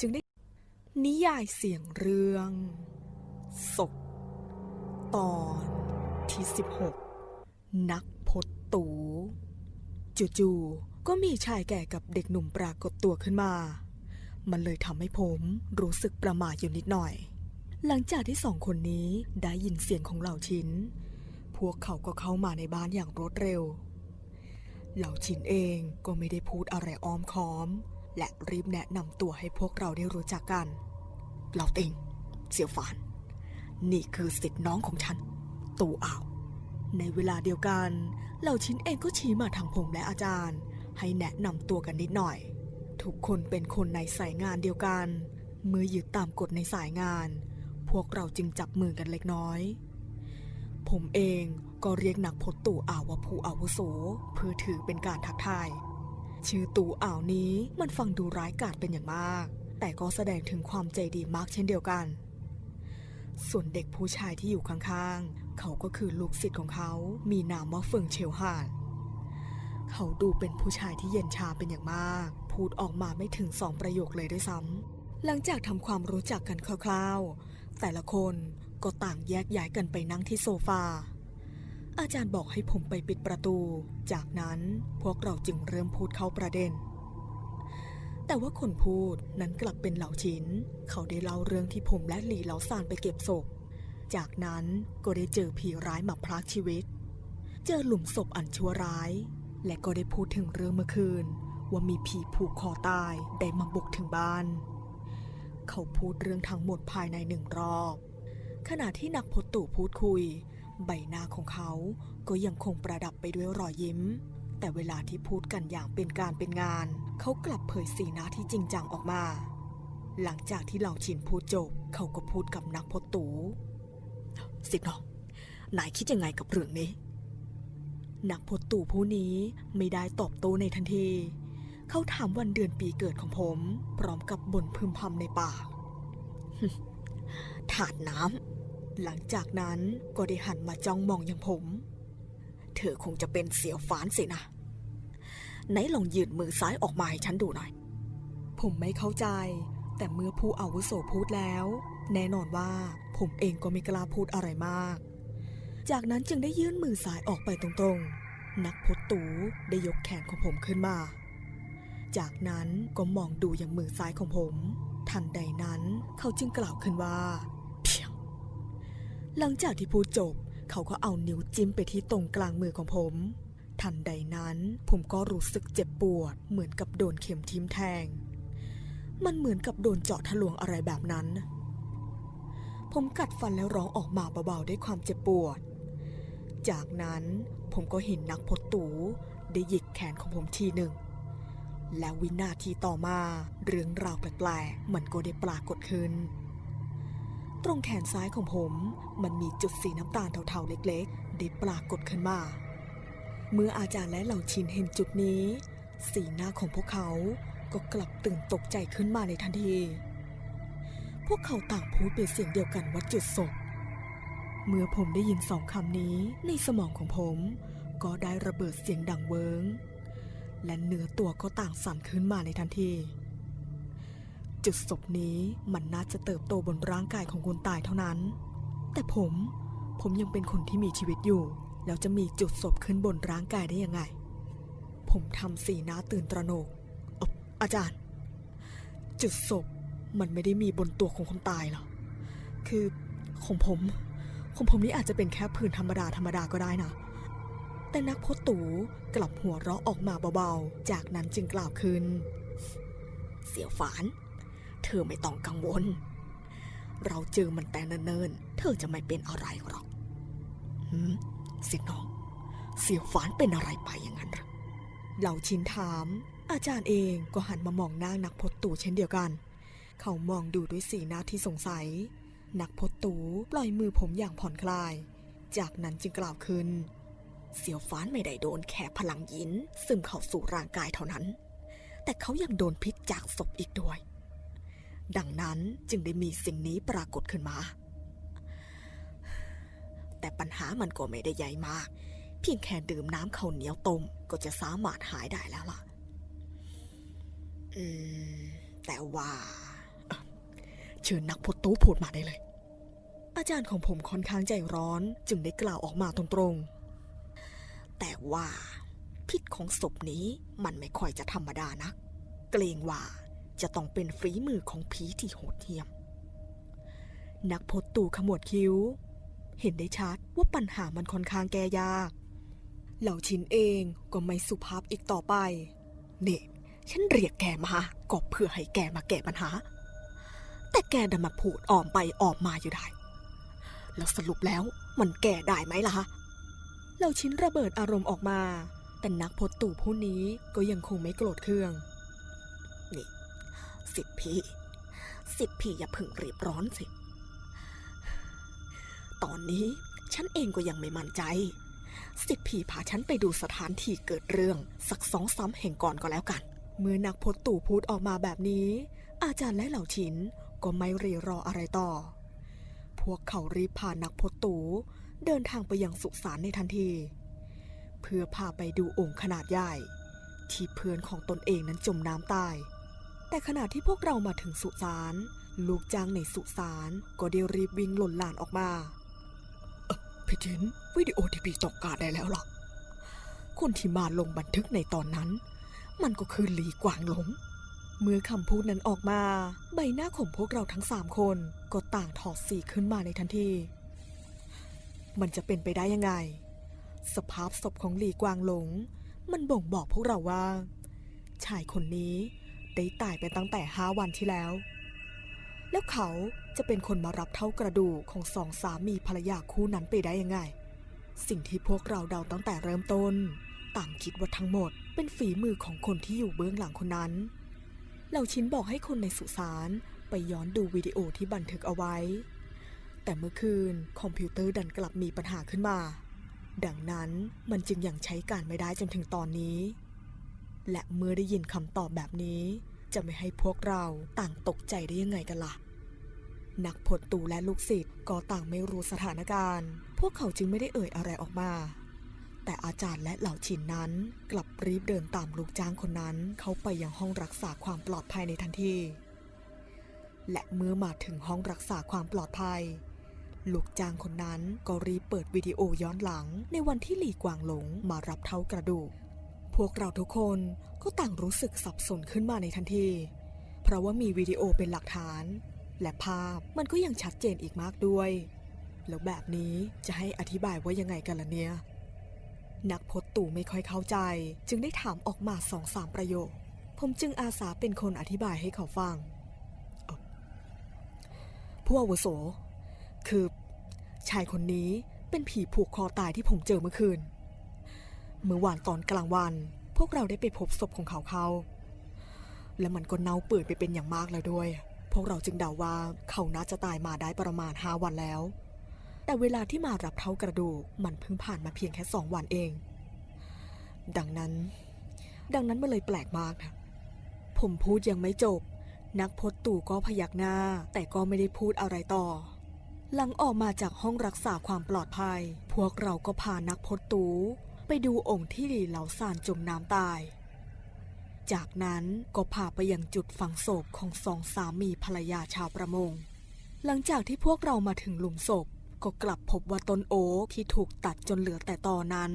จึงได้นิยายเสียงเรื่องศพตอนที่ 16 นักพดตูจู่ๆก็มีชายแก่กับเด็กหนุ่มปรากฏตัวขึ้นมา มันเลยทำให้ผมรู้สึกประหม่าอยู่นิดหน่อย หลังจากที่สองคนนี้ได้ยินเสียงของเหล่าชินพวกเขาก็เข้ามาในบ้านอย่างรวดเร็ว เหล่าชินเองก็ไม่ได้พูดอะไรอ้อมค้อม และรีบแนะนำตัวให้พวกเราได้รู้จักกันเหล่าติง เสี่ยวฝาน นี่คือสิทธิ์น้องของฉัน ตูอ่าว ในเวลาเดียวกันเหล่าชินเองก็ชี้มาทางผมและอาจารย์ ให้แนะนำตัวกันนิดหน่อย ทุกคนเป็นคนในสายงานเดียวกัน เมื่อยึดตามกฎในสายงาน พวกเราจึงจับมือกันเล็กน้อย ผมเองก็เรียกนักพจน์ตู่อ่าวว่าผู้อาวุโสเพื่อถือเป็นการทักทาย ชื่อตู่อ่าวนี้มันฟังดูร้ายกาจเป็นอย่างมาก แต่ก็แสดงถึงความใจดีมากเช่นเดียวกัน ส่วนเด็กผู้ชายที่อยู่ข้างๆ เขาก็คือลูกศิษย์ของเขา มีนามว่าเฟิงเชลฮานเขาดูเป็นผู้ชายที่เย็นชาเป็นอย่างมาก พูดออกมาไม่ถึงสองประโยคเลยด้วยซ้ำหลังจากทำความรู้จักกันคร่าวๆ แต่ละคนก็ต่างแยกย้ายกันไปนั่งที่โซฟา อาจารย์บอกให้ผมไปปิดประตู จากนั้นพวกเราจึงเริ่มพูดเข้าประเด็น แต่ว่าคนพูดนั้นกลับเป็นเหล่าชินเขาได้เล่าเรื่องที่ผมและหลีเหลาซานไปเก็บศพ จากนั้นก็ได้เจอผีร้ายมาพรากชีวิต เจอหลุมศพอันชั่วร้าย และก็ได้พูดถึงเรื่องเมื่อคืน ว่ามีผีผูกคอตายได้มาบุกถึงบ้าน เขาพูดเรื่องทั้งหมดภายในหนึ่งรอบ ขณะที่นักพตู่พูดคุย ใบหน้าของเขาก็ยังคงประดับไปด้วยรอยยิ้ม แต่เวลาที่พูดกันอย่างเป็นการเป็นงาน เขากลับเผยสีหน้าที่จริงจังออกมา หลังจากที่เหล่าชินพูดจบ เขาก็พูดกับนักพตูสิทธิ์น้องนายคิดยังไงกับเรื่องนี้ นักพตูผู้นี้ไม่ได้ตอบโต้ในทันที เขาถามวันเดือนปีเกิดของผม พร้อมกับบ่นพึมพำในปากถาดน้ำ หลังจากนั้นก็ได้หันมาจ้องมองอย่างผม เธอคงจะเป็นเสียวฟานสินะ ไหนลองยืนมือซ้ายออกมาให้ฉันดูหน่อย ผมไม่เข้าใจ แต่เมื่อผู้อาวุโสพูดแล้ว แน่นอนว่าผมเองก็ไม่กล้าพูดอะไรมาก จากนั้นจึงได้ยื่นมือซ้ายออกไปตรงๆ นักพจน์ตูได้ยกแขนของผมขึ้นมา จากนั้นก็มองดูอย่างมือซ้ายของผม ทันใดนั้นเขาจึงกล่าวขึ้นว่า หลังจากที่พูดจบ เขาก็เอานิ้วจิ้มไปที่ตรงกลางมือของผม ทันใดนั้นผมก็รู้สึกเจ็บปวด เหมือนกับโดนเข็มทิ่มแทง มันเหมือนกับโดนเจาะทะลวงอะไรแบบนั้น ผมกัดฟันแล้วร้องออกมาเบาๆด้วยความเจ็บปวด จากนั้นผมก็เห็นนักพจน์ตูได้หยิกแขนของผมทีหนึ่ง และวินาทีต่อมาเรื่องราวแปลกๆมันก็ได้ปรากฏขึ้น ตรงแขนซ้ายของผม มันมีจุดสีน้ำตาลเทาๆเล็กๆ ได้ปรากฏขึ้นมา เมื่ออาจารย์และเหล่าชินเห็นจุดนี้ สีหน้าของพวกเขาก็กลับตื่นตกใจขึ้นมาในทันที พวกเขาต่างพูดเป็นเสียงเดียวกันว่าจุดศพ เมื่อผมได้ยินสองคำนี้ในสมองของผม ก็ได้ระเบิดเสียงดังเวิง และเนื้อตัวก็ต่างสั่นขึ้นมาในทันที จุดศพนี้มันน่าจะเติบโตบนร่างกายของคนตายเท่านั้น แต่ผม ผมยังเป็นคนที่มีชีวิตอยู่ แล้วจะมีจุดศพขึ้นบนร่างกายได้ยังไง ผมทำสีหน้าตื่นตระหนกออาจารย์ จุดศพมันไม่ได้มีบนตัวของคนตายหรอคือของผมของผมนี่อาจจะเป็นแค่ผื่นธรรมดาธรรมดาก็ได้นะ แต่นักพจน์ตูกลับหัวเราะออกมาเบาๆ จากนั้นจึงกล่าวขึ้น เสียวฝาน เธอไม่ต้องกังวล เราเจอมันแต่เนินๆเธอจะไม่เป็นอะไรหรอกหืมสิน้อง เสียวฝานเป็นอะไรไปอย่างนั้นหรอเหล่าชินถาม อาจารย์เองก็หันมามองหน้านักพจตูเช่นเดียวกัน เขามองดูด้วยสีหน้าที่สงสัย นักพจตูปล่อยมือผมอย่างผ่อนคลาย จากนั้นจึงกล่าวขึ้น เสียวฟ้านไม่ได้โดนแค่พลังยินซึมเข้าสู่ร่างกายเท่านั้น แต่เขายังโดนพิษจากศพอีกด้วย ดังนั้นจึงได้มีสิ่งนี้ปรากฏขึ้นมา แต่ปัญหามันก็ไม่ได้ใหญ่มาก เพียงแค่ดื่มน้ำข้าวเหนียวต้มก็จะสามารถหายได้แล้วล่ะ อืม แต่ว่าเชิญนักพจน์ตู้พูดมาได้เลย อาจารย์ของผมค่อนข้างใจร้อนจึงได้กล่าวออกมาตรงๆ แต่ว่าพิษของศพนี้มันไม่ค่อยจะธรรมดานะเกรงว่า จะต้องเป็นฝีมือของผีที่โหดเหี้ยม นักพจตู่ขมวดคิ้ว เห็นได้ชัดว่าปัญหามันค่อนข้างแก้ยาก เหล่าชินเองก็ไม่สุภาพอีกต่อไป เนี่ฉันเรียกแกมาก็เพื่อให้แกมาแก้ปัญหา แต่แกดันมาพูดอ้อมไปอ้อมมาอยู่ได้ แล้วสรุปแล้วมันแก้ได้ไหมล่ะเหล่าชิ้นระเบิดอารมณ์ออกมา แต่นักพจตู่ผู้นี้ก็ยังคงไม่โกรธเคือง นี่ สิทธิพี่ สิทธิพี่อย่าเพึ่งรีบร้อนสิ ตอนนี้ฉันเองก็ยังไม่มั่นใจ สิทธิพี่พาฉันไปดูสถานที่เกิดเรื่องสักสองสามแห่งก่อนก็แล้วกัน เมื่อนักพจน์ตู่พูดออกมาแบบนี้ อาจารย์และเหล่าชินก็ไม่รีรออะไรต่อ พวกเขารีบพานักพจน์ตู่เดินทางไปยังสุสานในทันที เพื่อพาไปดูองค์ขนาดใหญ่ ที่เพื่อนของตนเองนั้นจมน้ำตาย แต่ขณะที่พวกเรามาถึงสุสาน ลูกจ้างในสุสานก็ได้รีบวิ่งหล่นหลานออกมาพี่จินวิดีโอที่พี่ต้องการได้แล้วหรอคนที่มาลงบันทึกในตอนนั้น มันก็คือหลีกวางหลง เมื่อคำพูดนั้นออกมา ใบหน้าของพวกเราทั้งสามคนก็ต่างถอดสีขึ้นมาในทันที มันจะเป็นไปได้ยังไง สภาพศพของหลีกวางหลง มันบ่งบอกพวกเราว่า ชายคนนี้ ได้ตายไปตั้งแต่ห้าวันที่แล้ว แล้วเขาจะเป็นคนมารับเท่ากระดูกของสองสามีภรรยาคู่นั้นไปได้ยังไง สิ่งที่พวกเราเดาตั้งแต่เริ่มต้น ต่างคิดว่าทั้งหมดเป็นฝีมือของคนที่อยู่เบื้องหลังคนนั้น เหล่าชิ้นบอกให้คนในสุสานไปย้อนดูวิดีโอที่บันทึกเอาไว้ แต่เมื่อคืนคอมพิวเตอร์ดันกลับมีปัญหาขึ้นมา ดังนั้นมันจึงยังใช้การไม่ได้จนถึงตอนนี้ และเมื่อได้ยินคำตอบแบบนี้ จะไม่ให้พวกเราต่างตกใจได้ยังไงกันล่ะ นักพจน์ตูและลูกศิษย์ก็ต่างไม่รู้สถานการณ์ พวกเขาจึงไม่ได้เอ่ยอะไรออกมา แต่อาจารย์และเหล่าชินนั้น กลับรีบเดินตามลูกจ้างคนนั้น เข้าไปยังห้องรักษาความปลอดภัยในทันที และเมื่อมาถึงห้องรักษาความปลอดภัยลูกจ้างคนนั้นก็รีบเปิดวิดีโอย้อนหลังในวันที่หลีกวางหลงมารับเท่ากระดูก พวกเราทุกคนก็ต่างรู้สึกสับสนขึ้นมาในทันที เพราะว่ามีวิดีโอเป็นหลักฐาน และภาพมันก็ยังชัดเจนอีกมากด้วย แล้วแบบนี้จะให้อธิบายว่ายังไงกันล่ะเนี่ย นักพจน์ตู่ไม่ค่อยเข้าใจ จึงได้ถามออกมาสองสามประโยค ผมจึงอาสาเป็นคนอธิบายให้เขาฟังผู้อาวุโส คือ ชายคนนี้เป็นผีผูกคอตายที่ผมเจอเมื่อคืน เมื่อวานตอนกลางวัน พวกเราได้ไปพบศพของเขาเขา และมันก็เน่าเปื่อยไปเป็นอย่างมากแล้วด้วย พวกเราจึงเดาว่าเขาน่าจะตายมาได้ประมาณห้าวันแล้ว แต่เวลาที่มารับเท่ากระดูกมันเพิ่งผ่านมาเพียงแค่สองวันเอง ดังนั้น ดังนั้นมันเลยแปลกมากนะผมพูดยังไม่จบ นักพจน์ตู่ก็พยักหน้า แต่ก็ไม่ได้พูดอะไรต่อ หลังออกมาจากห้องรักษาความปลอดภัย พวกเราก็พานักพจน์ตู ไปดูองค์ที่หลีเหลาซานจมน้ำตาย จากนั้นก็พาไปยังจุดฝังศพของสองสามีภรรยาชาวประมง หลังจากที่พวกเรามาถึงหลุมศพ ก็กลับพบว่าต้นโอ๊กที่ถูกตัดจนเหลือแต่ตอนั้น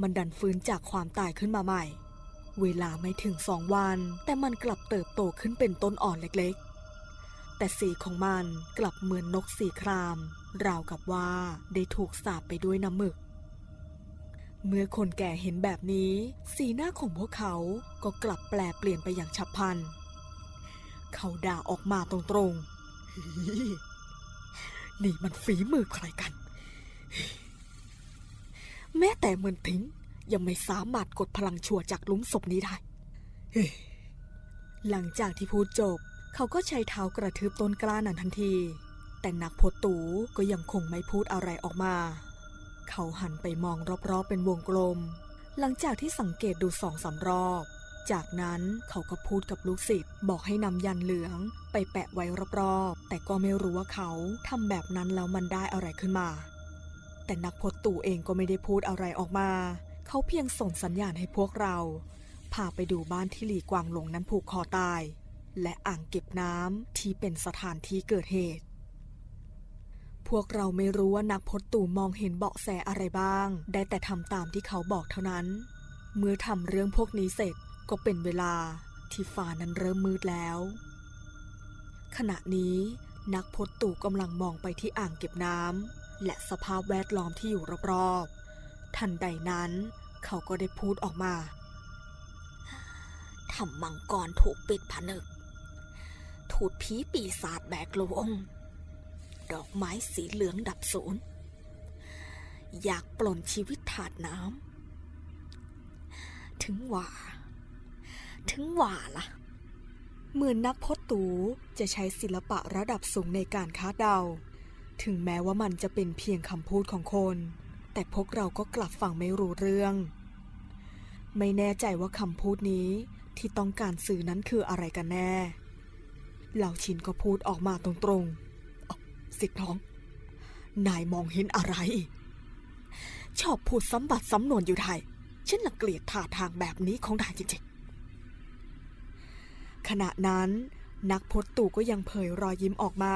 มันดันฟื้นจากความตายขึ้นมาใหม่ เวลาไม่ถึงสองวัน แต่มันกลับเติบโตขึ้นเป็นต้นอ่อนเล็กๆ แต่สีของมันกลับเหมือนนกสีคราม ราวกับว่าได้ถูกสาบไปด้วยน้ำหมึก เมื่อคนแก่เห็นแบบนี้ สีหน้าของพวกเขาก็กลับแปลเปลี่ยนไปอย่างฉับพลัน เขาด่าออกมาตรงๆ นี่มันฝีมือใครกัน แม้แต่เหมือนทิ้งยังไม่สามารถกดพลังชั่วจากลุมศพนี้ได้ หลังจากที่พูดจบ เขาก็ใช้เท้ากระทืบต้นกล้านั้นทันที แต่นักพจน์ตูก็ยังคงไม่พูดอะไรออกมา เขาหันไปมองรอบๆเป็นวงกลม หลังจากที่สังเกตดูสองสามรอบ จากนั้นเขาก็พูดกับลูกศิษย์บอกให้นำยันเหลือง ไปแปะไว้รอบๆ แต่ก็ไม่รู้ว่าเขาทำแบบนั้นแล้วมันได้อะไรขึ้นมา แต่นักพจตู่เองก็ไม่ได้พูดอะไรออกมา เขาเพียงส่งสัญญาณให้พวกเรา พาไปดูบ้านที่หลีกวางหลงนั้นผูกคอตาย และอ่างเก็บน้ำที่เป็นสถานที่เกิดเหตุ พวกเราไม่รู้ว่านักพจตู่มองเห็นเบาะแสอะไรบ้าง ได้แต่ทำตามที่เขาบอกเท่านั้น เมื่อทำเรื่องพวกนี้เสร็จก็เป็นเวลาที่ฟ้านั้นเริ่มมืดแล้ว ขณะนี้นักพจตู่กำลังมองไปที่อ่างเก็บน้ำและสภาพแวดล้อมที่อยู่รอบๆ ทันใดนั้น เขาก็ได้พูดออกมาทำมังกรถูกปิดผนึก ถูดผีปีศาจแบกลง ดอกไม้สีเหลืองดับศูนย์อยากปลนชีวิตถาดน้ำถึงว่า ถึงว่าล่ะ เหมือนนักพจตูจะใช้ศิลปะระดับสูงในการคาดเดา ถึงแม้ว่ามันจะเป็นเพียงคำพูดของคน แต่พวกเราก็กลับฟังไม่รู้เรื่อง ไม่แน่ใจว่าคำพูดนี้ที่ต้องการสื่อนั้นคืออะไรกันแน่ เหล่าชินก็พูดออกมาตรงๆ สิทธิ์น้อง นายมองเห็นอะไร ชอบพูดซ้ำบัดซ้ำนวนอยู่ไทยฉันละเกลียดท่าทางแบบนี้ของนายจริงๆ ขณะนั้นนักพจตู่ก็ยังเผยรอยยิ้มออกมา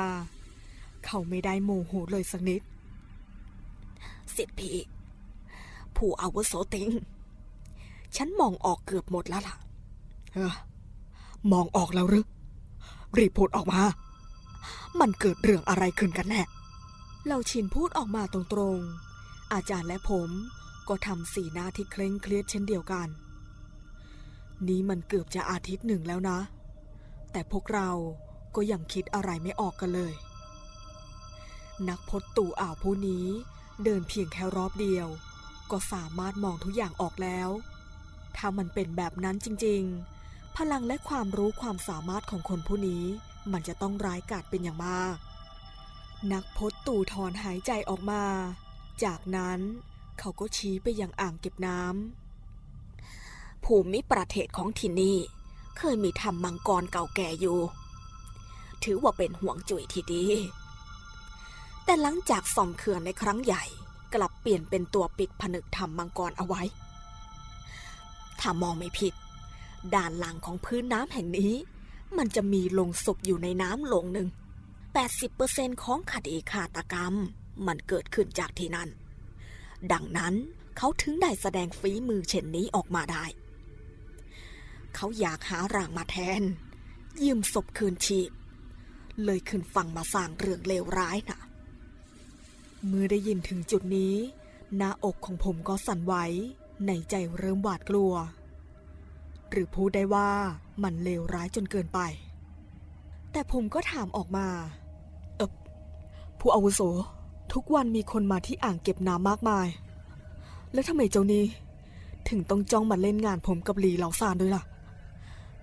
เขาไม่ได้โมโหเลยสักนิด สิทธิพี่ ผู้อาวุโสติง ฉันมองออกเกือบหมดแล้วล่ะ เออ มองออกแล้วหรือ รีบพูดออกมา มันเกิดเรื่องอะไรขึ้นกันแน่เราชินพูดออกมาตรงๆ อาจารย์และผมก็ทำสีหน้าที่เคร่งเครียดเช่นเดียวกัน นี้มันเกือบจะอาทิตย์หนึ่งแล้วนะ แต่พวกเราก็ยังคิดอะไรไม่ออกกันเลย นักพจตู่อ่าวผู้นี้เดินเพียงแค่รอบเดียว ก็สามารถมองทุกอย่างออกแล้ว ถ้ามันเป็นแบบนั้นจริงๆ พลังและความรู้ความสามารถของคนผู้นี้ มันจะต้องร้ายกาจเป็นอย่างมาก นักพจตู่ถอนหายใจออกมา จากนั้นเขาก็ชี้ไปยังอ่างเก็บน้ำภูมิประเทศของที่นี่ เคยมีทำมังกรเก่าแก่อยู่ ถือว่าเป็นห่วงจุ๋ยที่ดี แต่หลังจากซ่อมเขื่อนในครั้งใหญ่ กลับเปลี่ยนเป็นตัวปิดผนึกทำมังกรเอาไว้ ถ้ามองไม่ผิด ด้านหลังของพื้นน้ำแห่งนี้ มันจะมีลงศพอยู่ในน้ำลงหนึ่ง 80%ของคดีฆาตกรรม มันเกิดขึ้นจากที่นั่น ดังนั้นเขาถึงได้แสดงฝีมือเช่นนี้ออกมาได้ เขาอยากหาร่างมาแทน ยืมศพคืนชีพ เลยขึ้นฟังมาสร้างเรื่องเลวร้ายนะเมื่อได้ยินถึงจุดนี้ หน้าอกของผมก็สั่นไหวในใจเริ่มหวาดกลัว หรือพูดได้ว่า มันเลวร้ายจนเกินไป แต่ผมก็ถามออกมา เออผู้อาวุโส ทุกวันมีคนมาที่อ่างเก็บน้ำมากมาย แล้วทำไมเจ้านี้ ถึงต้องจ้องมาเล่นงานผมกับหลีเหลาซานด้วยล่ะ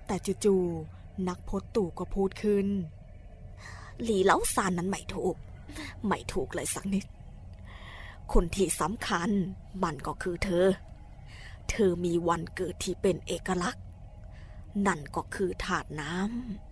แต่จู่ๆนักพจน์ตู่ก็พูดขึ้น หลีเหลาซานนั้นไม่ถูก ไม่ถูกเลยสักนิด คนที่สำคัญมันก็คือเธอ เธอมีวันเกิดที่เป็นเอกลักษณ์ นั่นก็คือถาดน้ำ